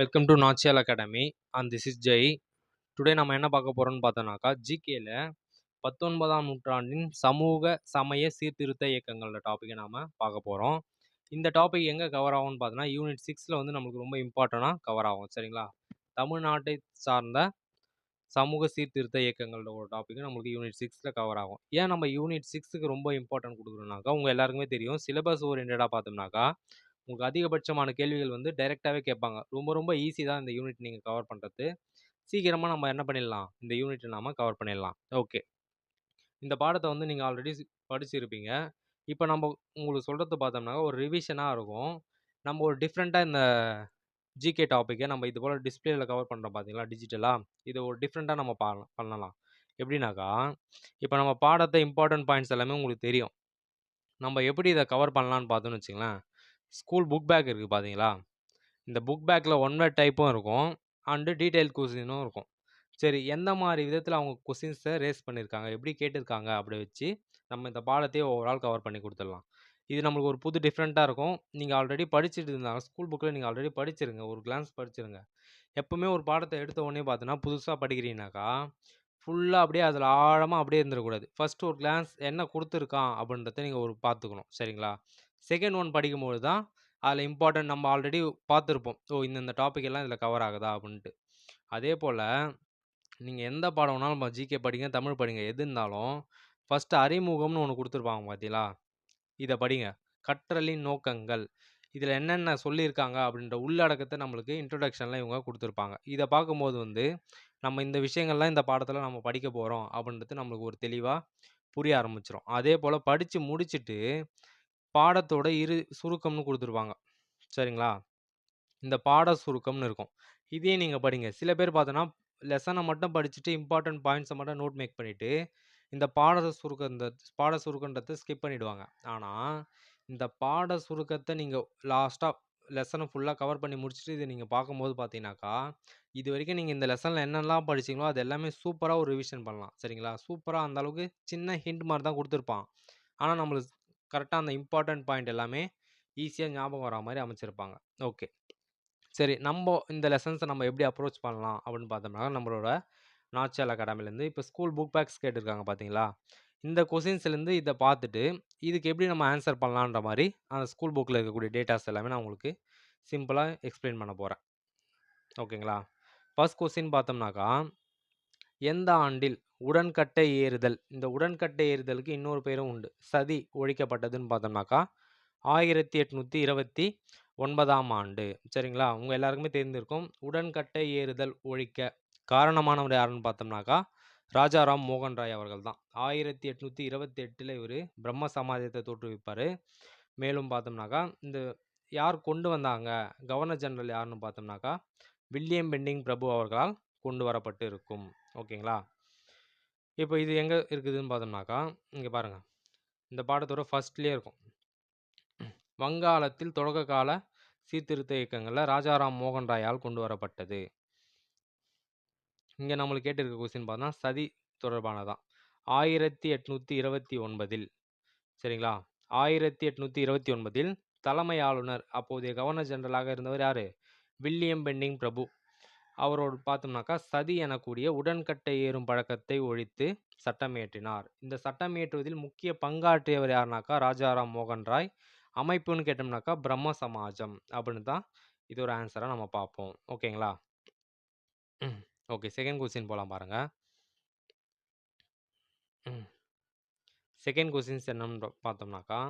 Welcome to Nachiyal academy and this is Jai today நம்ம என்ன பார்க்க போகிறோம்னு பார்த்தோன்னாக்கா ஜிகேல பத்தொன்பதாம் நூற்றாண்டின் சமூக சமய சீர்திருத்த இயக்கங்களோட டாப்பிக்கை நாம் பார்க்க போகிறோம் இந்த டாபிக் எங்கே கவர் ஆகும்னு பார்த்தோன்னா யூனிட் சிக்ஸில் வந்து நம்மளுக்கு ரொம்ப இம்பார்ட்டண்ட்டாக கவர் ஆகும் சரிங்களா? தமிழ்நாட்டை சார்ந்த சமூக சீர்திருத்த இயக்கங்களோட ஒரு டாப்பிக்கு நம்மளுக்கு யூனிட் சிக்ஸில் கவர் ஆகும். ஏன் நம்ம யூனிட் சிக்ஸுக்கு ரொம்ப இம்பார்ட்டன்ட் கொடுக்குறோம்னாக்கா உங்கள் எல்லாருக்குமே தெரியும் சிலபஸ் ஓரியன்டாக பார்த்தோம்னாக்கா உங்களுக்கு அதிகபட்சமான கேள்விகள் வந்து டைரெக்டாகவே கேட்பாங்க. ரொம்ப ரொம்ப ஈஸி தான் இந்த யூனிட் நீங்கள் கவர் பண்ணுறது சீக்கிரமாக நம்ம என்ன பண்ணிடலாம்? இந்த யூனிட்டை நாம் கவர் பண்ணிடலாம். ஓகே. இந்த பாடத்தை வந்து நீங்கள் ஆல்ரெடி படிச்சிருப்பீங்க. இப்போ நம்ம உங்களுக்கு சொல்கிறது பார்த்தோம்னாக்கா ஒரு ரிவிஷனாக இருக்கும். நம்ம ஒரு டிஃப்ரெண்ட்டாக இந்த ஜிகே டாப்பிக்கை நம்ம இது போல் டிஸ்பிளேயில் கவர் பண்ணுறோம் பார்த்தீங்களா? டிஜிட்டலாக இது ஒரு டிஃப்ரெண்ட்டாக நம்ம பா பண்ணலாம். எப்படின்னாக்கா இப்போ நம்ம பாடத்தை இம்பார்ட்டன்ட் பாயிண்ட்ஸ் எல்லாமே உங்களுக்கு தெரியும். நம்ம எப்படி இதை கவர் பண்ணலான்னு பார்த்தோன்னு வச்சுங்களேன். ஸ்கூல் புக் பேக் இருக்குது பார்த்தீங்களா இந்த புக் பேக்கில் ஒன் வேர்ட் டைப்பும் இருக்கும். அண்டு டீட்டெயில் கொஸ்டினும் இருக்கும். சரி எந்த மாதிரி விதத்தில் அவங்க கொஸ்டின்ஸை ரேஸ் பண்ணியிருக்காங்க எப்படி கேட்டிருக்காங்க? அப்படி வச்சு நம்ம இந்த பாடத்தையே ஓவரால் கவர் பண்ணி கொடுத்துடலாம். இது நம்மளுக்கு ஒரு புது டிஃப்ரெண்ட்டாக இருக்கும். நீங்கள் ஆல்ரெடி படிச்சுட்டு இருந்தாங்க. ஸ்கூல் புக்கில் நீங்கள் ஆல்ரெடி படிச்சிருங்க. ஒரு கிளான்ஸ் படிச்சிருங்க. எப்போவுமே ஒரு பாடத்தை எடுத்த உடனே பார்த்தோன்னா புதுசாக படிக்கிறீங்கனாக்கா ஃபுல்லாக அப்படியே அதில் ஆழமாக அப்படியே இருந்துடக்கூடாது ஃபஸ்ட்டு ஒரு கிளான்ஸ் என்ன கொடுத்துருக்கான் அப்படின்றத நீங்கள் ஒரு பார்த்துக்கணும் சரிங்களா? செகண்ட் ஒன் படிக்கும்போது தான் அதில் இம்பார்ட்டன்ட் நம்ம ஆல்ரெடி பார்த்துருப்போம். ஓ இந்தந்த டாபிக் எல்லாம் இதில் கவர் ஆகுதா? அப்படின்ட்டு. அதே போல் நீங்கள் எந்த பாடம் வேணாலும் நம்ம ஜிகே படிங்க தமிழ் படிங்க எது இருந்தாலும் ஃபஸ்ட்டு அறிமுகம்னு ஒன்று கொடுத்துருப்பாங்க பார்த்தீங்களா இதை படிங்க. கற்றலின் நோக்கங்கள். இதில் என்னென்ன சொல்லியிருக்காங்க அப்படின்ற உள்ளடக்கத்தை நம்மளுக்கு இன்ட்ரொடக்ஷனில் இவங்க கொடுத்துருப்பாங்க. இதை பார்க்கும்போது வந்து நம்ம இந்த விஷயங்கள்லாம் இந்த பாடத்தில் நம்ம படிக்க போகிறோம் அப்படின்றது நம்மளுக்கு ஒரு தெளிவாக புரிய ஆரம்பிச்சிடும் அதே போல் படித்து முடிச்சுட்டு பாடத்தோட இரு சுருக்கம்னு கொடுத்துருப்பாங்க சரிங்களா? இந்த பாட சுருக்கம்னு இருக்கும். இதே நீங்கள் படிங்க. சில பேர் பார்த்தோன்னா லெசனை மட்டும் படிச்சுட்டு இம்பார்ட்டன்ட் பாயிண்ட்ஸை மட்டும் நோட் மேக் பண்ணிவிட்டு இந்த பாட சுருக்கம் இந்த பாட சுருக்கன்றதை ஸ்கிப் பண்ணிவிடுவாங்க ஆனால் இந்த பாட சுருக்கத்தை நீங்கள் லாஸ்ட்டாக லெசனை ஃபுல்லாக கவர் பண்ணி முடிச்சுட்டு இதை நீங்கள் பார்க்கும்போது பார்த்தீங்கன்னாக்கா இது வரைக்கும் நீங்கள் இந்த லெசனில் என்னெல்லாம் படிச்சிங்களோ அது எல்லாமே சூப்பராக ஒரு ரிவிஷன் பண்ணலாம். சரிங்களா? சூப்பராக அந்த அளவுக்கு சின்ன ஹிண்ட் மாதிரி தான் கொடுத்துருப்பான். ஆனால் நம்மளுக்கு கரெக்டாக அந்த இம்பார்ட்டன்ட் பாயிண்ட் எல்லாமே ஈஸியாக ஞாபகம் வர மாதிரி அமைச்சிருப்பாங்க. ஓகே. சரி நம்ம இந்த லெசன்ஸை நம்ம எப்படி அப்ரோச் பண்ணலாம் அப்படின்னு பார்த்தோம்னா நம்மளோட நாச்சல் அகாடமிலேருந்து இப்போ ஸ்கூல் புக் பேக்ஸ் கேட்டிருக்காங்க பார்த்தீங்களா? இந்த கொஷின்ஸ்லேருந்து இதை பார்த்துட்டு இதுக்கு எப்படி நம்ம ஆன்சர் பண்ணலான்ற மாதிரி அந்த ஸ்கூல் புக்கில் இருக்கக்கூடிய டேட்டாஸ் எல்லாமே நான் உங்களுக்கு சிம்பிளாக எக்ஸ்பிளைன் பண்ண போகிறேன் ஓகேங்களா? ஃபர்ஸ்ட் கொஸ்டின் பார்த்தோம்னாக்கா எந்த ஆண்டில் உடன்கட்டை ஏறுதல். இந்த உடன்கட்டை ஏறுதலுக்கு இன்னொரு பேரும் உண்டு. சதி ஒழிக்கப்பட்டதுன்னு பார்த்தோம்னாக்கா ஆயிரத்தி எட்நூற்றி இருபத்தி ஒன்பதாம் ஆண்டு. சரிங்களா? உங்கள் எல்லாருக்குமே தெரிந்திருக்கும். உடன்கட்டை ஏறுதல் ஒழிக்க காரணமானவர் யாருன்னு பார்த்தோம்னாக்கா ராஜாராம் மோகன் ராய் அவர்கள் தான். ஆயிரத்தி எட்நூற்றி இருபத்தி எட்டில் இவர் பிரம்ம சமாஜத்தை தோற்றுவிப்பார். மேலும் பார்த்தோம்னாக்கா இந்த யார் கொண்டு வந்தாங்க கவர்னர் ஜெனரல் யாருன்னு பார்த்தோம்னாக்கா வில்லியம் பெண்டிங் பிரபு அவர்களால் கொண்டு வரப்பட்டு இருக்கும் ஓகேங்களா? இப்போ இது எங்கே இருக்குதுன்னு பார்த்தோம்னாக்கா இங்கே பாருங்கள் இந்த பாடத்தோட ஃபர்ஸ்ட்லேயே இருக்கும். வங்காளத்தில் தொடக்க கால சீர்திருத்த இயக்கங்களில் ராஜாராம் மோகன் ராயால் கொண்டு வரப்பட்டது. இங்கே நம்மளுக்கு கேட்டிருக்க கொஸ்டின் பார்த்தோம்னா சதி தொடர்பானதான். ஆயிரத்தி எட்நூற்றி இருபத்தி ஒன்பதில் சரிங்களா? ஆயிரத்தி எட்நூற்றி இருபத்தி ஒன்பதில் தலைமை ஆளுநர் அப்போதைய கவர்னர் ஜெனரலாக இருந்தவர் யார்? வில்லியம் பெண்டிங் பிரபு. அவரோடு பார்த்தோம்னாக்கா சதி எனக்கூடிய உடன்கட்டை ஏறும் பழக்கத்தை ஒழித்து சட்டம் இயற்றினார். இந்த சட்டம் இயற்றுவதில் முக்கிய பங்காற்றியவர் யாருனாக்கா ராஜாராம் மோகன் ராய் அமைப்புன்னு கேட்டோம்னாக்கா பிரம்ம சமாஜம் அப்படின்னு தான் இது ஒரு ஆன்சராக நம்ம பார்ப்போம். ஓகேங்களா? ஓகே செகண்ட் கொஸ்டின் போகலாம் பாருங்க. செகண்ட் கொஸ்டின்ஸ் என்னன்னு பார்த்தோம்னாக்கா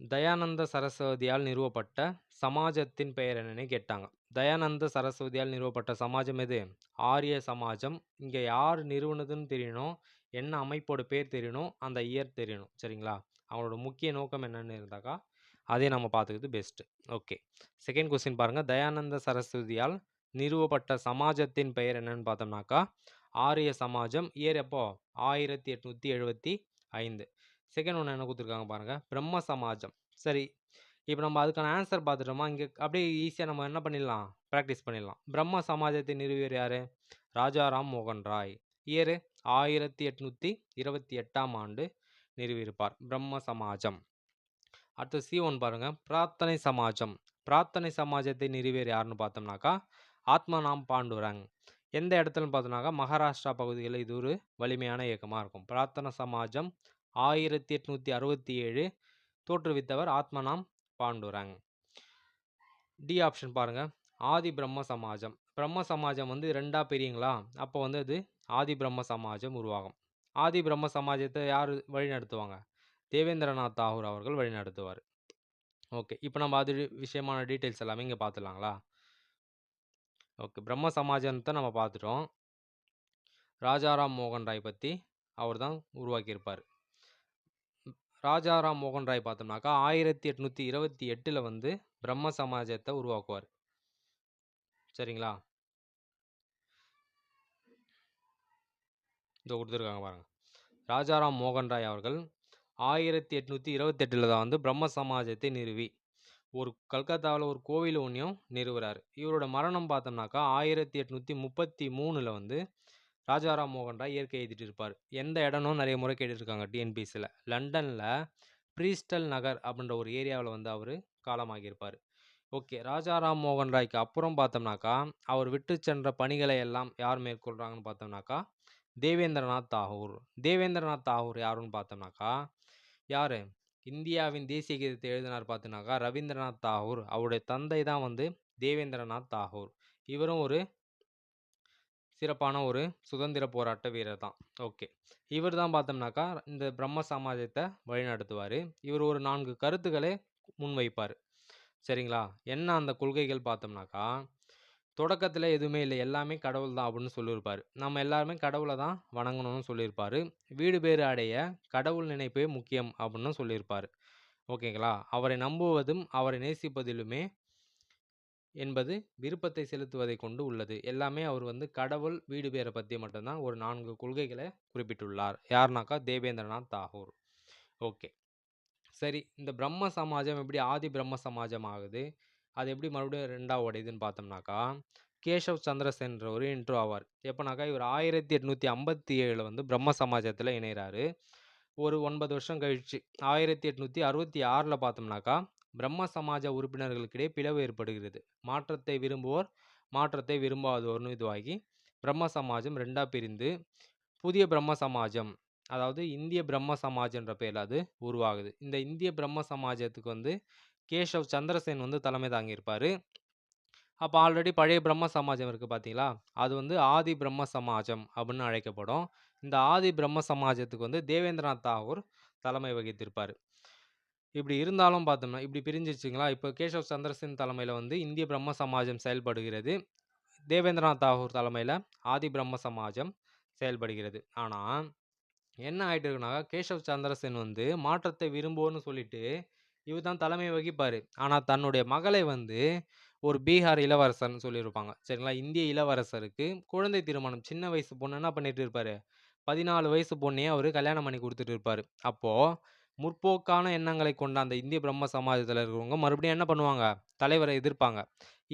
தயானந்த சரஸ்வதியால் நிறுவப்பட்ட சமாஜத்தின் பெயர் என்னன்னு கேட்டாங்க. தயானந்த சரஸ்வதியால் நிறுவப்பட்ட சமாஜம் எது? ஆரிய சமாஜம். இங்கே யார் நிறுவனதுன்னு தெரியணும். என்ன அமைப்போட பேர் தெரியணும். அந்த இயர் தெரியணும். சரிங்களா? அவங்களோட முக்கிய நோக்கம் என்னென்னு இருந்தாக்கா அதே நம்ம பார்த்துக்கிறது பெஸ்ட்டு ஓகே செகண்ட் கொஸ்டின் பாருங்கள் தயானந்த சரஸ்வதியால் நிறுவப்பட்ட சமாஜத்தின் பெயர் என்னன்னு பார்த்தோம்னாக்கா ஆரிய சமாஜம். இயர் எப்போ? ஆயிரத்தி எட்நூற்றி எழுபத்தி ஐந்து. செகண்ட் ஒன்று என்ன கொடுத்துருக்காங்க பாருங்கள் பிரம்ம சமாஜம். சரி. இப்போ நம்ம அதுக்கான ஆன்சர் பார்த்துட்டோமா இங்கே அப்படியே ஈஸியாக நம்ம என்ன பண்ணிடலாம்? ப்ராக்டிஸ் பண்ணிடலாம். பிரம்ம சமாஜத்தை நிறுவியர் யார்? ராஜாராம் மோகன் ராய். இயரு ஆயிரத்தி எட்நூற்றி இருபத்தி எட்டாம் ஆண்டு நிறுவியிருப்பார். பிரம்ம சமாஜம். அடுத்து சி ஒன் பாருங்க. பிரார்த்தனை சமாஜம். பிரார்த்தனை சமாஜத்தை நிறுவியர் யாருன்னு பார்த்தோம்னாக்கா ஆத்மநாம் பாண்டுரங். எந்த இடத்துலன்னு பார்த்தோம்னாக்கா மகாராஷ்டிரா பகுதிகளில் இது ஒரு வலிமையான இயக்கமாக இருக்கும். பிரார்த்தனை சமாஜம் ஆயிரத்தி எட்நூற்றி அறுபத்தி ஏழு தோற்றுவித்தவர் ஆத்மநாம் பாண்டுரங் டி ஆப்ஷன் பாருங்க. ஆதி பிரம்ம சமாஜம். பிரம்ம சமாஜம் வந்து ரெண்டா பிரியுங்களா? அப்போ வந்து அது ஆதி பிரம்ம சமாஜம் உருவாகும். ஆதி பிரம்ம சமாஜத்தை யார் வழிநடத்துவாங்க? தேவேந்திரநாத் தாகூர் அவர்கள் வழிநடத்துவார். ஓகே. இப்போ நம்ம அது விஷயமான டீட்டெயில்ஸ் எல்லாமே இங்கே பார்த்துடலாங்களா ஓகே. பிரம்ம சமாஜத்தை நம்ம பார்த்துட்டோம் ராஜாராம் மோகன் ராய் பற்றி அவர் தான் உருவாக்கியிருப்பார். ராஜாராம் மோகன் ராய் பார்த்தோம்னாக்கா ஆயிரத்தி எட்நூற்றி இருபத்தி எட்டில் வந்து பிரம்ம சமாஜத்தை உருவாக்குவார். சரிங்களா? இதோ கொடுத்துருக்காங்க பாருங்க. ராஜாராம் மோகன் ராய் அவர்கள் ஆயிரத்தி எட்நூற்றி இருபத்தெட்டில் தான் வந்து பிரம்ம சமாஜத்தை நிறுவி ஒரு கல்கத்தாவில் ஒரு கோவில் ஒன்றையும் நிறுவுறார். இவரோட மரணம் பார்த்தோம்னாக்கா ஆயிரத்தி எட்நூற்றி முப்பத்தி மூணில் வந்து ராஜாராம் மோகன் ராய் இயற்கை எழுதிட்டு இருப்பார். எந்த இடமும் நிறைய முறை கேட்டுருக்காங்க டிஎன்பிசியில் லண்டனில் ப்ரீஸ்டல் நகர் அப்படின்ற ஒரு ஏரியாவில் வந்து அவர் காலமாகியிருப்பார். ஓகே ராஜாராம் மோகன் ராய்க்கு அப்புறம் பார்த்தோம்னாக்கா அவர் விட்டு சென்ற பணிகளை எல்லாம் யார் மேற்கொள்கிறாங்கன்னு பார்த்தோம்னாக்கா தேவேந்திரநாத் தாகூர். தேவேந்திரநாத் தாகூர் யாருன்னு பார்த்தோம்னாக்கா யார்? இந்தியாவின் தேசிய கீதத்தை எழுதினார் பார்த்தோம்னாக்கா ரவீந்திரநாத் தாகூர். அவருடைய தந்தை தான் வந்து தேவேந்திரநாத் தாகூர். இவரும் ஒரு சிறப்பான ஒரு சுதந்திர போராட்ட வீரர் தான். ஓகே. இவர் தான் பார்த்தோம்னாக்கா இந்த பிரம்ம சமாஜத்தை வழிநடத்துவார். இவர் ஒரு நான்கு கருத்துக்களை முன்வைப்பார். சரிங்களா? என்ன அந்த கொள்கைகள் பார்த்தோம்னாக்கா தொடக்கத்தில் எதுவுமே இல்லை எல்லாமே கடவுள் தான் அப்படின்னு சொல்லியிருப்பார். நம்ம எல்லாருமே கடவுளை தான் வணங்கணும்னு சொல்லியிருப்பார். வீடு பேறு அடைய கடவுள் நினைப்பே முக்கியம் அப்படின்னு சொல்லியிருப்பார். ஓகேங்களா? அவரை நம்புவதும் அவரை நேசிப்பதிலுமே என்பது விருப்பத்தை செலுத்துவதை கொண்டு உள்ளது. எல்லாமே அவர் வந்து கடவுள் வீடு பேரை பற்றி மட்டும்தான் ஒரு நான்கு கொள்கைகளை குறிப்பிட்டுள்ளார். யாருனாக்கா தேவேந்திரநாத் தாகூர். ஓகே. சரி இந்த பிரம்ம சமாஜம் எப்படி ஆதி பிரம்ம சமாஜம் ஆகுது? அது எப்படி மறுபடியும் ரெண்டாக உடையுதுன்னு பார்த்தோம்னாக்கா கேஷவ் சந்திரசென்ற ஒரு இன்ட்ரோ ஆவார். எப்போனாக்கா இவர் ஆயிரத்தி எட்நூற்றி ஐம்பத்தி ஏழில் வந்து பிரம்ம சமாஜத்தில் இணைகிறாரு ஒரு ஒன்பது வருஷம் கழிச்சு ஆயிரத்தி எட்நூற்றி அறுபத்தி ஆறில் பார்த்தோம்னாக்கா பிரம்ம சமாஜ உறுப்பினர்களுக்கிடையே பிளவு ஏற்படுகிறது. மாற்றத்தை விரும்புவோர் மாற்றத்தை விரும்பாதோர்னு இதுவாகி பிரம்ம சமாஜம் ரெண்டாக பிரிந்து புதிய பிரம்ம சமாஜம் அதாவது இந்திய பிரம்ம சமாஜன்ற பேரில் அது உருவாகுது. இந்த இந்திய பிரம்ம சமாஜத்துக்கு வந்து கேஷவ் சந்திரசேன் வந்து தலைமை தாங்கியிருப்பார். அப்போ ஆல்ரெடி பழைய பிரம்ம சமாஜம் இருக்குது பார்த்தீங்களா அது வந்து ஆதி பிரம்ம சமாஜம் அப்படின்னு அழைக்கப்படும். இந்த ஆதி பிரம்ம சமாஜத்துக்கு வந்து தேவேந்திரநாத் தாகூர் தலைமை வகித்திருப்பார். இப்படி இருந்தாலும் பார்த்தோம்னா இப்படி பிரிஞ்சிருச்சுங்களா? இப்போ கேஷவ் சந்திரசேன் தலைமையில் வந்து இந்திய பிரம்ம சமாஜம் செயல்படுகிறது. தேவேந்திரநாத் தாகூர் தலைமையில் ஆதி பிரம்ம சமாஜம் செயல்படுகிறது. ஆனால் என்ன ஆகிட்டு இருக்குனாக்கா கேஷவ் சந்திரசேன் வந்து மாற்றத்தை விரும்புவோன்னு சொல்லிட்டு இவர் தான் தலைமை வகிப்பார். ஆனால் தன்னுடைய மகளை வந்து ஒரு பீகார் இளவரசர்னு சொல்லியிருப்பாங்க. சரிங்களா? இந்திய இளவரசருக்கு குழந்தை திருமணம் சின்ன வயசு பொண்ணு என்ன பண்ணிட்டு இருப்பார்? பதினாலு வயசு பொண்ணையே அவர் கல்யாணம் பண்ணி கொடுத்துட்டு இருப்பார். அப்போது முற்போக்கான எண்ணங்களை கொண்ட அந்த இந்திய பிரம்ம சமாஜத்தில் இருக்கிறவங்க மறுபடியும் என்ன பண்ணுவாங்க? தலைவரை எதிர்ப்பாங்க.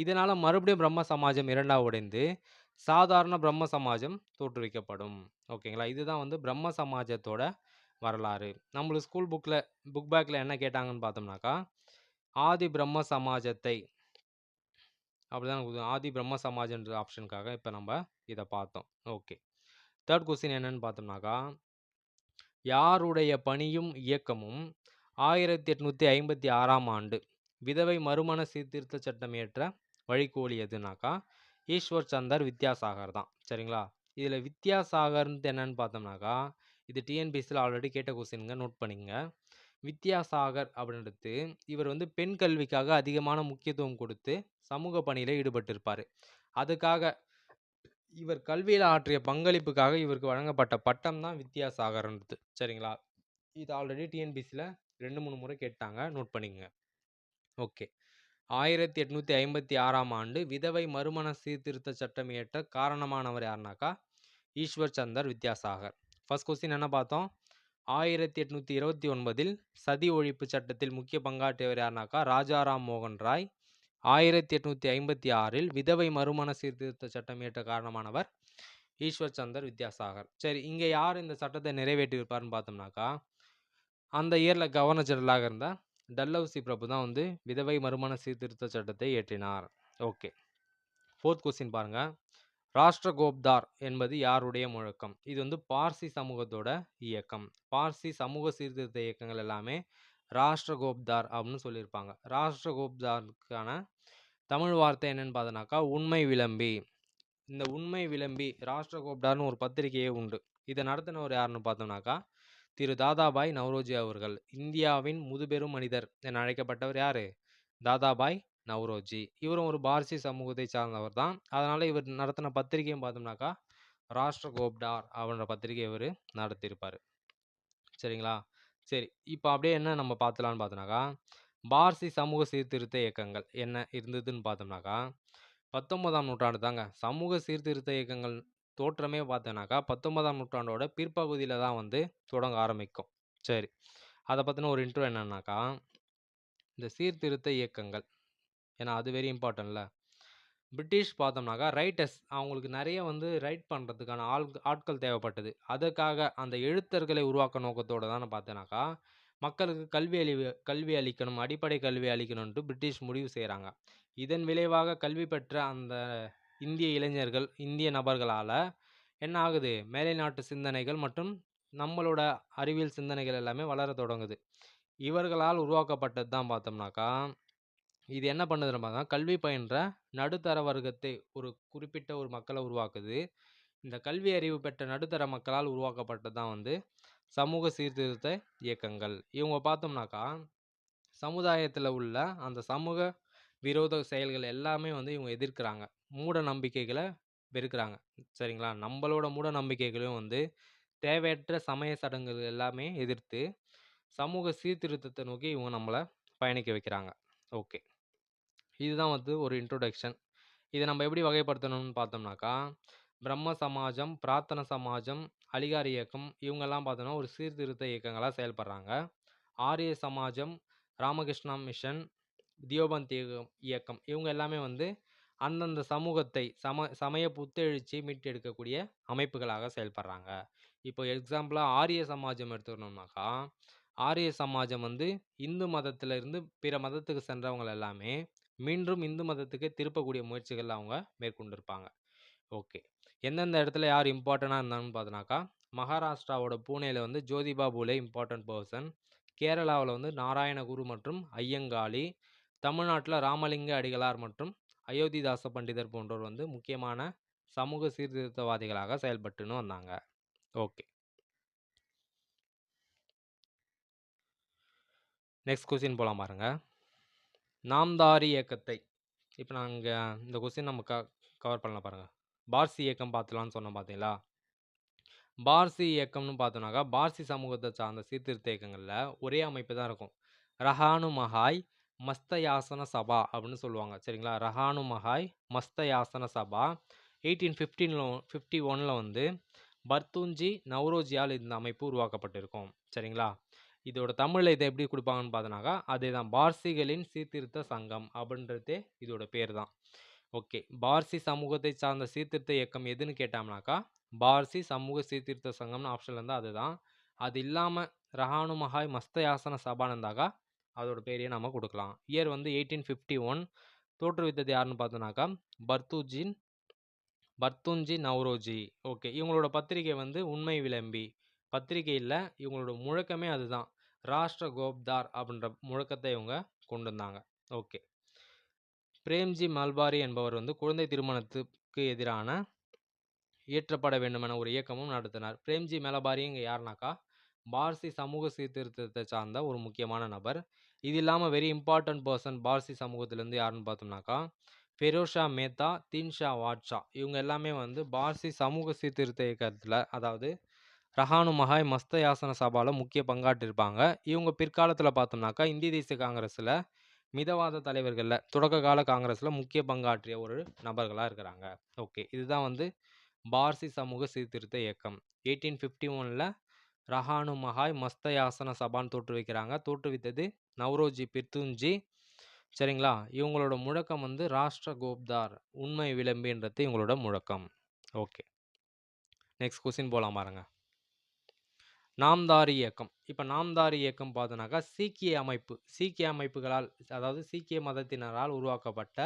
இதனால் மறுபடியும் பிரம்ம சமாஜம் இரண்டாக உடைந்து சாதாரண பிரம்ம சமாஜம் தோற்றுவிக்கப்படும். ஓகேங்களா? இதுதான் வந்து பிரம்ம சமாஜத்தோட வரலாறு. நம்மளுக்கு ஸ்கூல் புக்கில் புக் பேக்கில் என்ன கேட்டாங்கன்னு பார்த்தோம்னாக்கா ஆதி பிரம்ம சமாஜத்தை அப்படிதான் ஆதி பிரம்ம சமாஜன்ற ஆப்ஷனுக்காக இப்போ நம்ம இதை பார்த்தோம். ஓகே. தேர்ட் கொஸ்டின் என்னன்னு பார்த்தோம்னாக்கா யாருடைய பணியும் இயக்கமும் ஆயிரத்தி எட்நூற்றி ஐம்பத்தி ஆறாம் ஆண்டு விதவை மறுமண சீர்திருத்த சட்டம் ஏற்ற வழிகோலி எதுனாக்கா? ஈஸ்வர் சந்தர் வித்யாசாகர் தான். சரிங்களா? இதில் வித்யாசாகர்ன்றது என்னன்னு பார்த்தோம்னாக்கா இது டிஎன்பிஎஸ்சியில் ஆல்ரெடி கேட்ட கொஸ்டினுங்க நோட் பண்ணிங்க வித்யாசாகர் அப்படின்றது இவர் வந்து பெண் கல்விக்காக அதிகமான முக்கியத்துவம் கொடுத்து சமூக பணியில் ஈடுபட்டிருப்பார். அதுக்காக இவர் கல்வியில் ஆற்றிய பங்களிப்புக்காக இவருக்கு வழங்கப்பட்ட பட்டம் தான் வித்யாசாகர்ன்றது சரிங்களா? இது ஆல்ரெடி டிஎன்பிசியில் ரெண்டு மூணு முறை கேட்டாங்க. நோட் பண்ணிக்கங்க. ஓகே. ஆயிரத்தி எட்நூற்றி ஐம்பத்தி ஆறாம் ஆண்டு விதவை மறுமண சீர்திருத்த சட்டம் இயற்ற காரணமானவர் யாருனாக்கா? ஈஸ்வர் சந்தர் வித்யாசாகர் ஃபர்ஸ்ட் கொஸ்டின் என்ன பார்த்தோம்? ஆயிரத்தி எட்நூற்றி இருபத்தி ஒன்பதில் சதி ஒழிப்பு சட்டத்தில் முக்கிய பங்காற்றியவர் யாருனாக்கா? ராஜாராம் மோகன் ராய். ஆயிரத்தி எட்நூற்றி ஐம்பத்தி ஆறில் விதவை மறுமண சீர்திருத்த சட்டம் இயற்ற காரணமானவர் ஈஸ்வர் சந்தர் வித்யாசாகர். சரி இங்கே யார் இந்த சட்டத்தை நிறைவேற்றியிருப்பார்னு பார்த்தோம்னாக்கா அந்த இயரில் கவர்னர் ஜெனரலாக இருந்த டல்லவுசி பிரபு தான் வந்து விதவை மறுமண சீர்திருத்த சட்டத்தை இயற்றினார். ஓகே. ஃபோர்த் கொஸ்டின் பாருங்க. ராஷ்டிரகோப்தார் என்பது யாருடைய முழக்கம்? இது வந்து பார்சி சமூகத்தோட இயக்கம். பார்சி சமூக சீர்திருத்த இயக்கங்கள் எல்லாமே ராஷ்டிரகோப்தார் அப்படின்னு சொல்லியிருப்பாங்க. ராஷ்டிரகோப்தாருக்கான தமிழ் வார்த்தை என்னன்னு பார்த்தோன்னாக்கா உண்மை விளம்பி. இந்த உண்மை விளம்பி ராஷ்டிரகோப்தார்னு ஒரு பத்திரிகையே உண்டு. இதை நடத்தினவர் யாருன்னு பார்த்தோம்னாக்கா திரு தாதாபாய் நவ்ரோஜி அவர்கள். இந்தியாவின் முதுபெரும் மனிதர் என அழைக்கப்பட்டவர் யார்? தாதாபாய் நவ்ரோஜி. இவரும் ஒரு பாரசி சமூகத்தை சார்ந்தவர் தான். அதனால் இவர் நடத்தின பத்திரிகையும் பார்த்தோம்னாக்கா ராஷ்டிரகோப்டார் அப்படின்ற பத்திரிகை இவர் நடத்தியிருப்பார். சரிங்களா? சரி. இப்போ அப்படியே என்ன நம்ம பார்த்துலான்னு பார்த்தோம்னாக்கா பார்சி சமூக சீர்திருத்த இயக்கங்கள் என்ன இருந்ததுன்னு பார்த்தோம்னாக்கா பத்தொன்பதாம் நூற்றாண்டு தாங்க. சமூக சீர்திருத்த இயக்கங்கள் தோற்றமே பார்த்தோன்னாக்கா பத்தொன்பதாம் நூற்றாண்டோட பிற்பகுதியில் தான் வந்து தொடங்க ஆரம்பிக்கும். சரி. அதை பற்றின ஒரு இன்ட்ரோ என்னன்னாக்கா இந்த சீர்திருத்த இயக்கங்கள் ஏன்னா அது வெரி இம்பார்ட்டன்ல பிரிட்டிஷ் பார்த்தோம்னாக்கா ரைட்டர்ஸ் அவங்களுக்கு நிறைய வந்து ரைட் பண்ணுறதுக்கான ஆள் ஆட்கள் தேவைப்பட்டது. அதுக்காக அந்த எழுத்தர்களை உருவாக்க நோக்கத்தோடு தான் பார்த்தோன்னாக்கா மக்களுக்கு கல்வி அளி கல்வி அளிக்கணும் அடிப்படை கல்வி அளிக்கணும்ன்ட்டு பிரிட்டிஷ் முடிவு செய்கிறாங்க இதன் விளைவாக கல்வி பெற்ற அந்த இந்திய இளைஞர்கள் இந்திய நபர்களால் என்ன ஆகுது? மேலை நாட்டு சிந்தனைகள் மற்றும் நம்மளோட அறிவியல் சிந்தனைகள் எல்லாமே வளர தொடங்குது. இவர்களால் உருவாக்கப்பட்டது தான் பார்த்தோம்னாக்கா இது என்ன பண்ணுதுன்னு பார்த்தா கல்வி பயின்ற நடுத்தர வர்க்கத்தை ஒரு குறிப்பிட்ட ஒரு மக்களை உருவாக்குது. இந்த கல்வி அறிவு பெற்ற நடுத்தர மக்களால் உருவாக்கப்பட்டது தான் வந்து சமூக சீர்திருத்த இயக்கங்கள். இவங்க பார்த்தோம்னாக்கா சமுதாயத்தில் உள்ள அந்த சமூக விரோத செயல்கள் எல்லாமே வந்து இவங்க எதிர்க்கிறாங்க. மூட நம்பிக்கைகளை வெறுக்கிறாங்க. சரிங்களா? நம்மளோட மூட நம்பிக்கைகளையும் வந்து தேவையற்ற சமய சடங்குகள் எல்லாமே எதிர்த்து சமூக சீர்திருத்தத்தை நோக்கி இவங்க நம்மளை பயணிக்க வைக்கிறாங்க. ஓகே. இதுதான் வந்து ஒரு இன்ட்ரோடக்ஷன் இதை நம்ம எப்படி வகைப்படுத்தணும்னு பார்த்தோம்னாக்கா பிரம்ம சமாஜம் பிரார்த்தன சமாஜம் அலிகார் இயக்கம் இவங்கெல்லாம் பார்த்தோன்னா ஒரு சீர்திருத்த இயக்கங்களாக செயல்படுறாங்க. ஆரிய சமாஜம் ராமகிருஷ்ணா மிஷன் தியோபந்த் இயக்கம் இயக்கம் இவங்க எல்லாமே வந்து அந்தந்த சமூகத்தை சம சமய புத்தெழுச்சி மீட்டெடுக்கக்கூடிய அமைப்புகளாக செயல்படுறாங்க. இப்போ எக்ஸாம்பிளாக ஆரிய சமாஜம் எடுத்துக்கணும்னாக்கா ஆரிய சமாஜம் வந்து இந்து மதத்தில் இருந்து பிற மதத்துக்கு சென்றவங்க எல்லாமே மீண்டும் இந்து மதத்துக்கு திருப்பக்கூடிய முயற்சிகள் அவங்க மேற்கொண்டிருப்பாங்க. ஓகே. எந்தெந்த இடத்துல யார் இம்பார்ட்டண்ட்டாக இருந்தாங்கன்னு பார்த்தோன்னாக்கா மகாராஷ்டிராவோட பூனேல வந்து ஜோதிபா பூலே இம்பார்ட்டன்ட் பர்சன் கேரளாவில் வந்து நாராயணகுரு மற்றும் ஐயங்காளி. தமிழ்நாட்டில் ராமலிங்க அடிகளார் மற்றும் அயோத்திதாச பண்டிதர் போன்றோர் வந்து முக்கியமான சமூக சீர்திருத்தவாதிகளாக செயல்பட்டுன்னு வந்தாங்க. ஓகே. நெக்ஸ்ட் கொஸ்டின் போகலாம் பாருங்க. நாம்தாரி இயக்கத்தை. இப்போ நாங்கள் இந்த கொஸ்டின் நம்ம க கவர் பண்ணலாம் பாருங்கள் பார்சி இயக்கம் பார்த்துலான்னு சொன்னோம் பார்த்தீங்களா பார்சி இயக்கம்னு பார்த்தோம்னாக்கா பார்சி சமூகத்தை சார்ந்த சீர்திருத்த இயக்கங்களில் ஒரே அமைப்பு தான் இருக்கும். ரஹானு மஹாய் மஸ்தயாசன சபா அப்படின்னு சொல்லுவாங்க. சரிங்களா? ரஹானு மஹாய் மஸ்தயாசன சபா எயிட்டீன் ஃபிஃப்டீனில் ஃபிஃப்டி ஒனில் வந்து பர்தூஞ்சி நவ்ரோஜியால் இந்த அமைப்பு உருவாக்கப்பட்டிருக்கும். சரிங்களா? இதோட தமிழில் இதை எப்படி கொடுப்பாங்கன்னு பார்த்தோன்னாக்கா அதே தான் பார்சிகளின் சீர்திருத்த சங்கம் அப்படின்றதே இதோட பேர் தான் ஓகே. பார்சி சமூகத்தை சார்ந்த சீர்திருத்த இயக்கம் எதுன்னு கேட்டோம்னாக்கா பார்சி சமூக சீர்திருத்த சங்கம்னு ஆப்ஷன் இருந்தால் அதுதான். அது இல்லாமல் ரஹானு மஹாய் மஸ்தயாசன சபான்னு இருந்தாக்கா அதோட பேரையே நம்ம கொடுக்கலாம். இயர் வந்து எயிட்டீன் ஃபிஃப்டி ஒன் தோற்றுவித்தது யாருன்னு பார்த்தோன்னாக்கா பர்தூஜின் பர்துஞ்சி நவ்ரோஜி. ஓகே. இவங்களோட பத்திரிகை வந்து உண்மை விளம்பி. பத்திரிகையில் இவங்களோட முழக்கமே அதுதான். ராஷ்டிர கோப்தார் அப்படின்ற முழக்கத்தை இவங்க கொண்டு வந்தாங்க. ஓகே. பிரேம்ஜி மல்பாரி என்பவர் வந்து குழந்தை திருமணத்துக்கு எதிரான இயற்றப்பட வேண்டுமென ஒரு இயக்கமும் நடத்தினார். பிரேம்ஜி மலபாரி இங்கே யாருனாக்கா பார்சி சமூக சீர்திருத்தத்தை சார்ந்த ஒரு முக்கியமான நபர். இது இல்லாமல் வெரி இம்பார்ட்டன்ட் பர்சன் பார்சி சமூகத்திலேருந்து யாருன்னு பார்த்தோம்னாக்கா ஃபெரோஷா மேத்தா தீன்ஷா வாட்ஷா இவங்க எல்லாமே வந்து பார்சி சமூக சீர்திருத்த இயக்கத்தில் அதாவது ரஹானு மஹாய் மஸ்தயாசன சபாவில் முக்கிய பங்காற்றிருப்பாங்க. இவங்க பிற்காலத்தில் பார்த்தோம்னாக்கா இந்திய தேசிய காங்கிரஸில் மிதவாத தலைவர்களில் தொடக்க கால காங்கிரஸில் முக்கிய பங்காற்றிய ஒரு நபர்களாக இருக்கிறாங்க. ஓகே இதுதான் வந்து பார்சி சமூக சீர்திருத்த இயக்கம். எயிட்டீன் ஃபிஃப்டி ஒனில் ரஹானு மஹாய் மஸ்தயாசன சபான்னு தோற்றுவிக்கிறாங்க தோற்றுவித்தது நவ்ரோஜி பிர்துஞ்சி சரிங்களா? இவங்களோட முழக்கம் வந்து ராஷ்டிர கோப்தார் உண்மை விளம்புன்றது இவங்களோட முழக்கம். ஓகே நெக்ஸ்ட் கொஸ்டின் போகலாம் பாருங்கள் நாம்தாரி இயக்கம். இப்போ நாம்தாரி இயக்கம் பார்த்தோன்னாக்கா சீக்கிய அமைப்பு. சீக்கிய அமைப்புகளால் அதாவது சீக்கிய மதத்தினரால் உருவாக்கப்பட்ட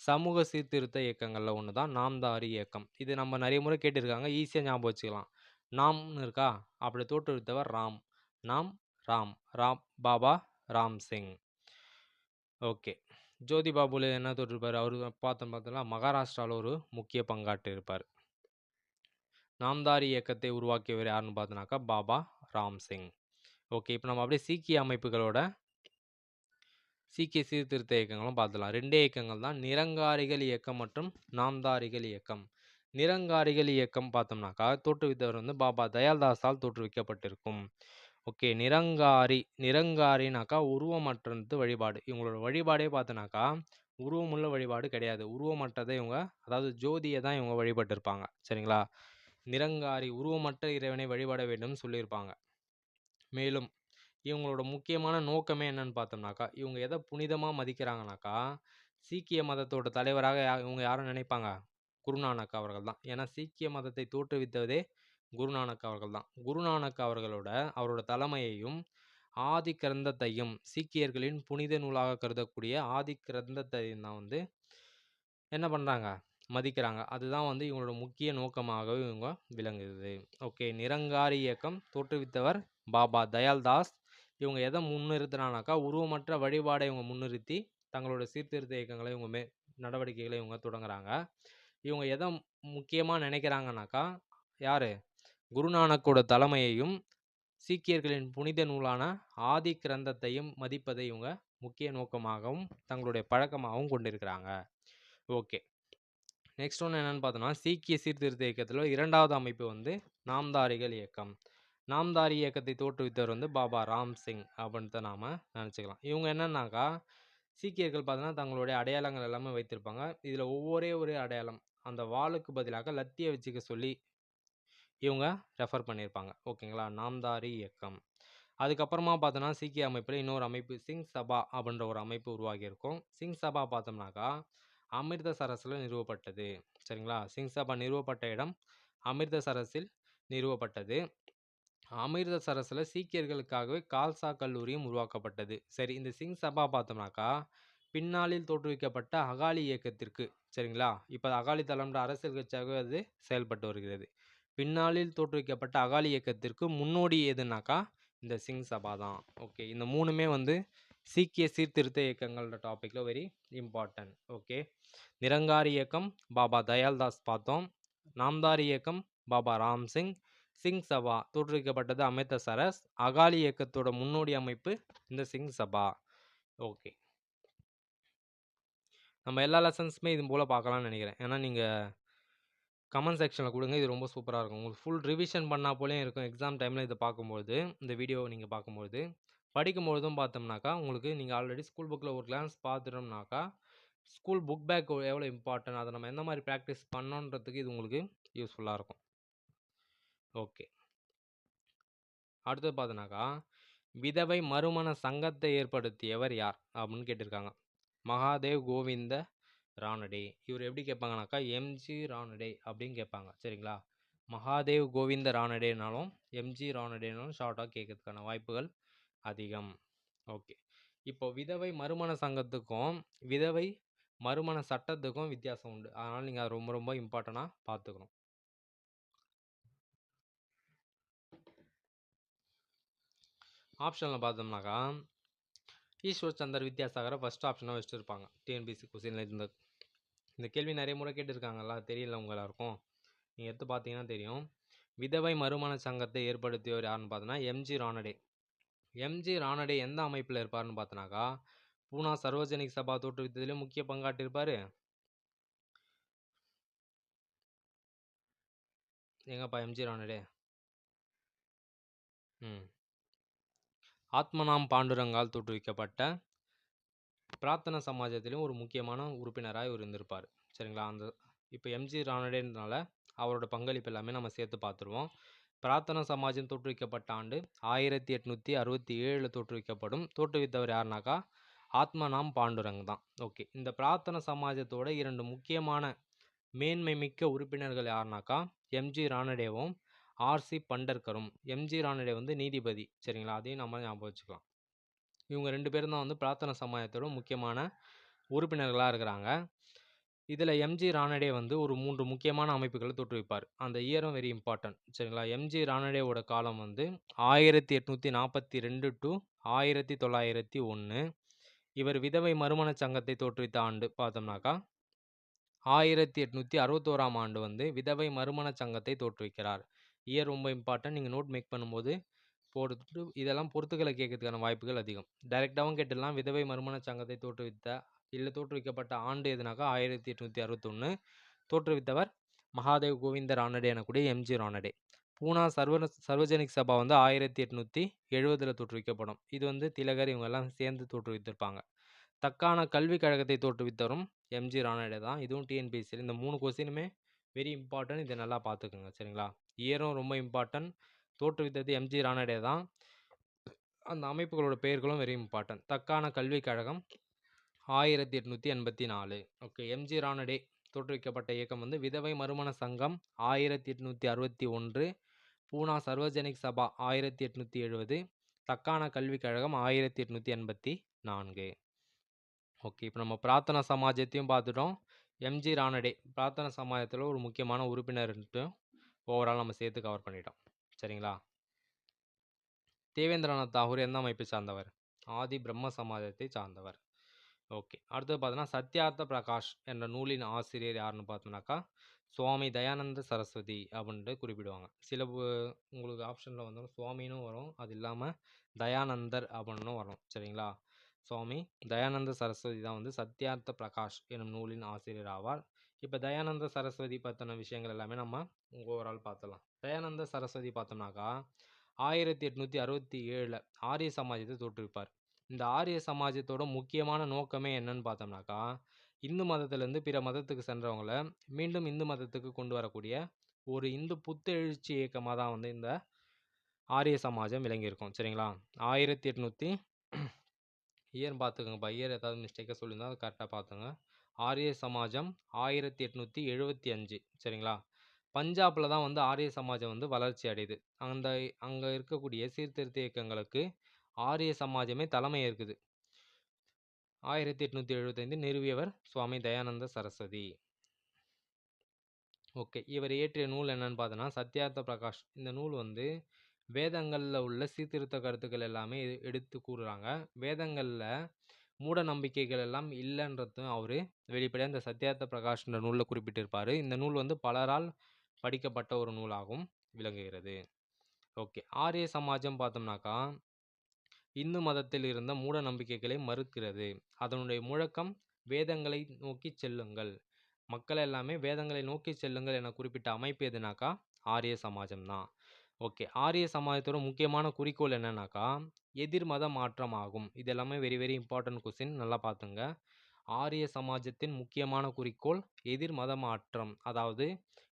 சமூக சீர்திருத்த இயக்கங்களில் ஒன்று தான் நாம்தாரி இயக்கம். இது நம்ம நிறைய முறை கேட்டிருக்காங்க. ஈஸியாக ஞாபகம் வச்சுக்கலாம். நாம்னு இருக்கா? அப்படி தோற்றுவித்தவர் ராம். நாம் ராம். ராம் பாபா ராம் சிங். ஓகே. ஜோதி பாபுல என்ன தோற்றுவிப்பாரு? அவர் பார்த்தோம் பார்த்தோம்னா, மகாராஷ்டிராவில் ஒரு முக்கிய பங்காற்றிருப்பார் நாம்தாரி இயக்கத்தை உருவாக்கியவர் யாருன்னு பார்த்தோன்னாக்கா பாபா ராம் சிங். ஓகே. இப்போ நம்ம அப்படியே சீக்கிய அமைப்புகளோட சீக்கிய சீர்திருத்த இயக்கங்களும் பார்த்துக்கலாம் ரெண்டே இயக்கங்கள் தான். நிரங்காரிகள் இயக்கம் மற்றும் நாம்தாரிகள் இயக்கம். நிரங்காரிகள் இயக்கம் பார்த்தோம்னாக்கா, தோற்றுவித்தவர் வந்து பாபா தயாள்தாஸால் தோற்றுவிக்கப்பட்டிருக்கும். ஓகே. நிரங்காரி நிரங்காரினாக்கா உருவமற்றது வழிபாடு. இவங்களோட வழிபாடே பார்த்தோம்னாக்கா, உருவமுள்ள வழிபாடு கிடையாது. உருவமற்றதை இவங்க அதாவது ஜோதியை தான் இவங்க வழிபட்டிருப்பாங்க. சரிங்களா? நிரங்காரி உருவமற்ற இறைவனை வழிபட வேண்டும் சொல்லியிருப்பாங்க. மேலும் இவங்களோட முக்கியமான நோக்கமே என்னன்னு பார்த்தோம்னாக்கா, இவங்க எதை புனிதமாக மதிக்கிறாங்கனாக்கா, சீக்கிய மதத்தோட தலைவராக யா இவங்க யாரும் நினைப்பாங்க? குருநானக் அவர்கள் தான். ஏன்னா சீக்கிய மதத்தை தோற்றுவித்ததே குருநானக் அவர்கள் தான். குருநானக் அவர்களோட அவரோட தலைமையையும், ஆதி கிரந்தத்தையும் சீக்கியர்களின் புனித நூலாக கருதக்கூடிய ஆதி கிரந்தத்தையும் தான் வந்து என்ன பண்ணுறாங்க மதிக்கிறாங்க. அதுதான் வந்து இவங்களோட முக்கிய நோக்கமாகவே இவங்க விளங்குது. ஓகே. நிரங்காரி இயக்கம் தோற்றுவித்தவர் பாபா தயாள்தாஸ். இவங்க எதை முன்னிறுத்தினானாக்கா உருவமற்ற வழிபாடை இவங்க முன்னிறுத்தி, தங்களோட சீர்திருத்த இயக்கங்களை இவங்க மே நடவடிக்கைகளை இவங்க தொடங்குறாங்க. இவங்க எதை முக்கியமாக நினைக்கிறாங்கனாக்கா, யார் குருநானக்கோட தலைமையையும், சீக்கியர்களின் புனித நூலான ஆதி கிரந்தத்தையும் மதிப்பதை இவங்க முக்கிய நோக்கமாகவும், தங்களுடைய பழக்கமாகவும் கொண்டிருக்கிறாங்க. ஓகே. நெக்ஸ்ட் ஒன்று என்னென்னு பார்த்தோன்னா சீக்கிய சீர்திருத்த இயக்கத்தில் இரண்டாவது அமைப்பு வந்து நாம்தாரிகள் இயக்கம். நாம்தாரி இயக்கத்தை தோற்றுவித்தவர் வந்து பாபா ராம் சிங் அப்படின்ட்டு நாம் நினச்சிக்கலாம் இவங்க என்னன்னாக்கா, சீக்கியர்கள் பார்த்தீங்கன்னா, தங்களுடைய அடையாளங்கள் எல்லாமே வைத்திருப்பாங்க. இதில் ஒவ்வொரே ஒரு அடையாளம். அந்த வாளுக்கு பதிலாக லத்தியை வச்சுக்க சொல்லி இவங்க ரெஃபர் பண்ணியிருப்பாங்க. ஓகேங்களா? நாம்தாரி இயக்கம். அதுக்கப்புறமா பார்த்தோன்னா சீக்கிய அமைப்பில் இன்னொரு அமைப்பு சிங் சபா அப்படின்ற ஒரு அமைப்பு உருவாகியிருக்கும். சிங் சபா பார்த்தோம்னாக்கா, அமிர்தசரஸில் நிறுவப்பட்டது. சரிங்களா? சிங் சபா நிறுவப்பட்ட இடம் அமிர்தசரஸில் நிறுவப்பட்டது. அமிர்தசரஸில் சீக்கியர்களுக்காகவே கால்சா கல்லூரியும் உருவாக்கப்பட்டது. சரி இந்த சிங் சபா பார்த்தோம்னாக்கா, பின்னாளில் தோற்றுவிக்கப்பட்ட அகாலி இயக்கத்திற்கு சரிங்களா? இப்போ அகாலி தளம்ன்ற அரசியல் கட்சியாகவே அது செயல்பட்டு வருகிறது. பின்னாளில் தோற்றுவிக்கப்பட்ட அகாலி இயக்கத்திற்கு முன்னோடி எதுனாக்கா, இந்த சிங் சபா தான். ஓகே. இந்த மூணுமே வந்து சீக்கிய சீர்திருத்த இயக்கங்களோட டாபிக்ல வெரி இம்பார்ட்டன்ட். ஓகே. நிரங்காரி இயக்கம் பாபா தயாள்தாஸ் பார்த்தோம். நாம்தாரி இயக்கம் பாபா ராம் சிங். சிங் சபா தோற்றுவிக்கப்பட்டது அமிர்தசரஸ். அகாலி இயக்கத்தோட முன்னோடி அமைப்பு இந்த சிங் சபா. ஓகே. நம்ம எல்லா லெசன்ஸுமே இது போல் பார்க்கலாம்னு நினைக்கிறேன். ஏன்னா நீங்கள் கமெண்ட் செக்ஷனில் கொடுங்க இது ரொம்ப சூப்பராக இருக்கும். உங்களுக்கு ஃபுல் ரிவிஷன் பண்ணால் போலேயும் இருக்கும். எக்ஸாம் டைமில் இதை பார்க்கும்பொழுது, இந்த வீடியோவை நீங்கள் பார்க்கும்பொழுது. படிக்கும்பொழுதும் பார்த்தோம்னாக்கா, உங்களுக்கு நீங்கள் ஆல்ரெடி ஸ்கூல் புக்கில் ஒரு கிளான்ஸ் பார்த்துட்டோம்னாக்கா, ஸ்கூல் புக் பேக் எவ்வளோ இம்பார்ட்டன்ட், அதை நம்ம எந்த மாதிரி ப்ராக்டிஸ் பண்ணோன்றதுக்கு இது உங்களுக்கு யூஸ்ஃபுல்லாக இருக்கும். ஓகே. அடுத்தது பார்த்தோம்னாக்கா, விதவை மறுமண சங்கத்தை ஏற்படுத்தியவர் யார்? அப்படின்னு கேட்டிருக்காங்க. மகாதேவ் கோவிந்த ராணடே இவர் எப்படி கேட்பாங்கனாக்கா, எம்.ஜி. ராணடே அப்படின்னு கேட்பாங்க. சரிங்களா? மகாதேவ் கோவிந்த ராணடேனாலும் எம்.ஜி. ராணடேனாலும் ஷார்ட்டாக கேட்கறதுக்கான வாய்ப்புகள் அதிகம். ஓகே. இப்போ விதவை மறுமண சங்கத்துக்கும், விதவை மறுமண சட்டத்துக்கும் வித்தியாசம் உண்டு. அதனால் நீங்கள் அதை ரொம்ப ரொம்ப இம்பார்ட்டண்ட்டாக பார்த்துக்கணும். ஆப்ஷனில் பார்த்தோம்னாக்கா, ஈஸ்வர் சந்தர் வித்யாசாகரை ஃபர்ஸ்ட் ஆப்ஷனாக வச்சுருப்பாங்க டிஎன்பிஎஸ்சி கொஸ்டினில் இந்த இந்த கேள்வி நிறைய முறை கேட்டிருக்காங்கல்ல. தெரியல உங்களாருக்கும் எல்லாருக்கும். எடுத்து பார்த்தீங்கன்னா தெரியும். விதவை மறுமண சங்கத்தை ஏற்படுத்தியவர் யாருன்னு பார்த்தோன்னா எம்.ஜி. ரானடே. எம்.ஜி. ரானடே எந்த அமைப்புல இருப்பாருன்னு பார்த்தனாக்கா பூனா சர்வஜனிக் சபா தோற்றுவித்ததிலே முக்கிய பங்காற்றிருப்பார் எங்கப்பா எம்.ஜி. ரானடே? ம். ஆத்மநாம் பாண்டுரங்கால் தோற்றுவிக்கப்பட்ட பிரார்த்தன சமாஜத்திலும் ஒரு முக்கியமான உறுப்பினராக இவர் இருந்திருப்பார் சரிங்களா? அந்த இப்போ எம்.ஜி. ரானடேன்றனால அவரோட பங்களிப்பு எல்லாமே நம்ம சேர்த்து பார்த்துருவோம். பிரார்த்தன சமாஜம் தோற்றுவிக்கப்பட்ட ஆண்டு 1867ல தோற்றுவிக்கப்படும். தோற்றுவித்தவர் யாருனாக்கா, ஆத்மநாம் பாண்டுரங் தான். ஓகே. இந்த பிரார்த்தன சமாஜத்தோட இரண்டு முக்கியமான மேன்மை மிக்க உறுப்பினர்கள் யாருனாக்கா, எம்.ஜி. ராணடேவும் ஆர்சி பண்டர்கரும். எம்ஜி ராணடே வந்து நீதிபதி. சரிங்களா? அதையும் நம்ம ஞாபகம் வச்சுக்கலாம். இவங்க ரெண்டு பேரும் தான் வந்து பிரார்த்தனை சமாஜத்தோட முக்கியமான உறுப்பினர்களாக இருக்கிறாங்க. இதில் எம்ஜி ரானடே வந்து ஒரு மூன்று முக்கியமான அமைப்புகளை தோற்றுவிப்பார். அந்த இயரும் வெரி இம்பார்ட்டன்ட் சரிங்களா? எம்ஜி ரானடேவோட காலம் வந்து ஆயிரத்தி எட்நூற்றி நாற்பத்தி ரெண்டு டு ஆயிரத்தி தொள்ளாயிரத்தி ஒன்று இவர் விதவை மறுமண சங்கத்தை தோற்றுவித்த ஆண்டு பார்த்தோம்னாக்கா ஆயிரத்தி எட்நூற்றி அறுபத்தோராம் ஆண்டு வந்து விதவை மறுமண சங்கத்தை தோற்றுவிக்கிறார். இயர் ரொம்ப இம்பார்ட்டன்ட் நீங்கள் நோட் மேக் பண்ணும்போது போட்டு இதெல்லாம் பொறுத்துக்களை கேட்கறதுக்கான வாய்ப்புகள் அதிகம். டைரெக்டாகவும் கேட்டுடலாம். விதவை மறுமண சங்கத்தை தோற்றுவித்த இல்லை தோற்றுவிக்கப்பட்ட ஆண்டு எதுனாக்கா? ஆயிரத்தி எட்நூற்றி அறுபத்தொன்று தோற்றுவித்தவர் மகாதேவ் கோவிந்த ரானடே எனக்கூடிய எம்ஜி ரானடே பூனா சர்வ சர்வஜனிக் சபா வந்து ஆயிரத்தி எட்நூற்றி எழுபதில் தோற்றுவிக்கப்படும். இது வந்து திலகர் இவங்க எல்லாம் சேர்ந்து தோற்றுவித்திருப்பாங்க. தக்கான கல்விக் கழகத்தை தோற்றுவித்தவரும் எம்ஜி ரானடே தான். இதுவும் டிஎன்பிஎஸ்சியில் இந்த மூணு கொஸ்டினுமே வெரி இம்பார்ட்டன்ட். இதை நல்லா பார்த்துக்குங்க. சரிங்களா? இயரும் ரொம்ப இம்பார்ட்டன்ட். தோற்றுவித்தது எம்ஜி ரானடே தான். அந்த அமைப்புகளோட பெயர்களும் வெரி இம்பார்ட்டன்ட். தக்கான கல்விக் கழகம் ஆயிரத்தி எட்நூற்றி எண்பத்தி நாலு. ஓகே எம்ஜி ராணடே தோற்றுவிக்கப்பட்ட இயக்கம் வந்து விதவை மறுமண சங்கம் ஆயிரத்தி எட்நூற்றி அறுபத்தி ஒன்று பூனா சர்வஜனிக் சபா ஆயிரத்தி எட்நூற்றி எழுபது தக்கான கல்விக் கழகம் ஆயிரத்தி எட்நூற்றி எண்பத்தி நான்கு. ஓகே இப்போ நம்ம பிரார்த்தனா சமாஜத்தையும் பார்த்துட்டோம். எம்ஜி ராணடே பிரார்த்தனா சமாஜத்தில் ஒரு முக்கியமான உறுப்பினர்ன்ட்டு ஓவரால் நம்ம சேர்த்து கவர் பண்ணிட்டோம். சரிங்களா? தேவேந்திரநாத் தாகூர் எந்த அமைப்பை சார்ந்தவர்? ஆதி பிரம்ம சமாஜத்தை சார்ந்தவர். ஓகே. அடுத்தது பார்த்தோன்னா சத்யார்த்த பிரகாஷ் என்ற நூலின் ஆசிரியர் யாருன்னு பார்த்தோம்னாக்கா சுவாமி தயானந்த சரஸ்வதி அப்படின்ட்டு குறிப்பிடுவாங்க. சில உங்களுக்கு ஆப்ஷனில் வந்தாலும் சுவாமினும் வரும். அது இல்லாமல் தயானந்தர் அப்படின்னு வரும். சரிங்களா? சுவாமி தயானந்த சரஸ்வதி தான் வந்து சத்யார்த்த பிரகாஷ் எனும் நூலின் ஆசிரியர் ஆவார். இப்போ தயானந்த சரஸ்வதி பற்றின விஷயங்கள் எல்லாமே நம்ம ஓவரால் பார்த்தலாம் தயானந்த சரஸ்வதி பார்த்தோம்னாக்கா ஆயிரத்தி எட்நூற்றி அறுபத்தி ஏழில் ஆரிய சமாஜத்தை தோற்றுவிப்பார். இந்த ஆரிய சமாஜத்தோட முக்கியமான நோக்கமே என்னன்னு பார்த்தோம்னாக்கா இந்து மதத்திலேருந்து பிற மதத்துக்கு சென்றவங்கள மீண்டும் இந்து மதத்துக்கு கொண்டு வரக்கூடிய ஒரு இந்து புத்தெழுச்சி இயக்கமாக தான் வந்து இந்த ஆரிய சமாஜம் விளங்கியிருக்கும். சரிங்களா? ஆயிரத்தி எட்நூற்றி இயர் பார்த்துக்கோங்கப்பா இயர் ஏதாவது மிஸ்டேக்காக சொல்லியிருந்தா அது கரெக்டாக பார்த்துங்க. ஆரிய சமாஜம் ஆயிரத்தி எட்நூற்றி எழுபத்தி அஞ்சு. சரிங்களா? பஞ்சாபில் தான் வந்து ஆரிய சமாஜம் வந்து வளர்ச்சி அடையுது. அந்த அங்கே இருக்கக்கூடிய சீர்திருத்த இயக்கங்களுக்கு ஆரிய சமாஜமே தலைமை இருக்குது ஆயிரத்தி எட்நூற்றி எழுபத்தைந்து நிறுவியவர் சுவாமி தயானந்த சரஸ்வதி. ஓகே இவர் இயற்றிய நூல் என்னன்னு பார்த்தோன்னா சத்யார்த்த பிரகாஷ். இந்த நூல் வந்து வேதங்களில் உள்ள சீர்திருத்த கருத்துக்கள் எல்லாமே எடுத்து கூறுறாங்க. வேதங்களில் மூட நம்பிக்கைகள் எல்லாம் இல்லைன்றதும் அவர் வெளிப்படையாக இந்த சத்யார்த்த பிரகாஷ்ன்ற நூலில் குறிப்பிட்டிருப்பார். இந்த நூல் வந்து பலரால் படிக்கப்பட்ட ஒரு நூலாகவும் விளங்குகிறது. ஓகே ஆரிய சமாஜம் பார்த்தோம்னாக்கா இந்து மதத்தில் இருந்த மூட நம்பிக்கைகளை மறுக்கிறது. அதனுடைய முழக்கம் வேதங்களை நோக்கி செல்லுங்கள். மக்கள் எல்லாமே வேதங்களை நோக்கி செல்லுங்கள் என குறிப்பிட்ட அமைப்பு எதுனாக்கா? ஆரிய சமாஜம் தான் ஓகே ஆரிய சமாஜத்தோட முக்கியமான குறிக்கோள் என்னன்னாக்கா எதிர்மத மாற்றம் ஆகும். இது எல்லாமே வெரி வெரி இம்பார்ட்டன்ட் கொஸ்டின் நல்லா பார்த்துங்க ஆரிய சமாஜத்தின் முக்கியமான குறிக்கோள் எதிர் மத மாற்றம். அதாவது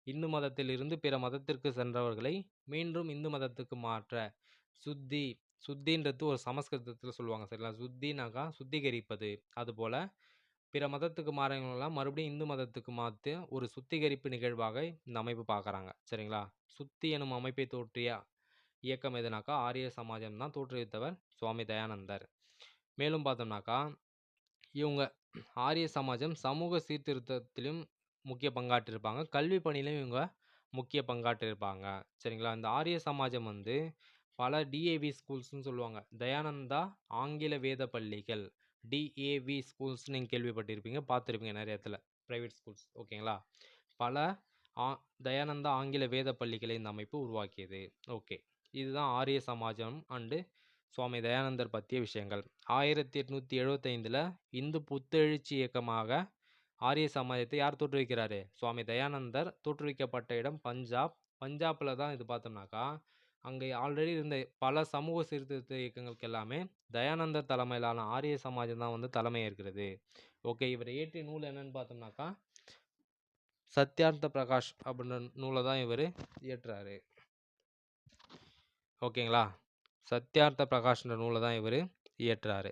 இந்து மதத்திலிருந்து பிற மதத்திற்கு சென்றவர்களை மீண்டும் இந்து மதத்துக்கு மாற்ற சுத்தி சுத்தின்றது ஒரு சமஸ்கிருதத்தில் சொல்லுவாங்க சரிங்களா சுத்தினாக்கா சுத்திகரிப்பது. அதுபோல் பிற மதத்துக்கு மாறவங்களெல்லாம் மறுபடியும் இந்து மதத்துக்கு மாற்று ஒரு சுத்திகரிப்பு நிகழ்வாக இந்த அமைப்பு பார்க்குறாங்க. சரிங்களா? சுத்தி எனும் அமைப்பை தோற்றிய இயக்கம் எதுனாக்கா ஆரிய சமாஜம் தான் தோற்றுவித்தவர் சுவாமி தயானந்தர். மேலும் பார்த்தோம்னாக்கா இவங்க ஆரிய சமாஜம் சமூக சீர்திருத்தத்திலும் முக்கிய பங்காற்றிருப்பாங்க. கல்வி பணியிலும் இவங்க முக்கிய பங்காற்றிருப்பாங்க. சரிங்களா? இந்த ஆரிய சமாஜம் வந்து பல டிஏவி ஸ்கூல்ஸ்னு சொல்லுவாங்க. தயானந்தா ஆங்கில வேத பள்ளிகள். டிஏவி ஸ்கூல்ஸ் நீங்கள் கேள்விப்பட்டிருப்பீங்க பார்த்துருப்பீங்க நிறைய இடத்துல. ப்ரைவேட் ஸ்கூல்ஸ் ஓகேங்களா? பல ஆ தயானந்தா ஆங்கில வேத பள்ளிகளை இந்த அமைப்பு உருவாக்கியது. ஓகே. இதுதான் ஆரிய சமாஜம் அண்டு சுவாமி தயானந்தர் பற்றிய விஷயங்கள். ஆயிரத்தி எட்நூற்றி எழுபத்தைந்தில் இந்து புத்தெழுச்சி இயக்கமாக ஆரிய சமாஜத்தை யார் தோற்றுவிக்கிறாரு? சுவாமி தயானந்தர் தோற்றுவிக்கப்பட்ட இடம் பஞ்சாப். பஞ்சாப்பில் தான் இது பார்த்தோம்னாக்கா அங்கே ஆல்ரெடி இருந்த பல சமூக சீர்திருத்த இயக்கங்களுக்கு எல்லாமே தயானந்தர் தலைமையிலான ஆரிய சமாஜம் தான் வந்து தலைமை ஏற்கிறது. ஓகே இவர் இயற்றிய நூல் என்னன்னு பார்த்தோம்னாக்கா சத்யார்த்த பிரகாஷ் அப்படின்ற நூலை தான் இவர் இயற்றுறாரு ஓகேங்களா? சத்யார்த்த பிரகாஷ்ன்ற நூலை தான் இவர் இயற்றுறாரு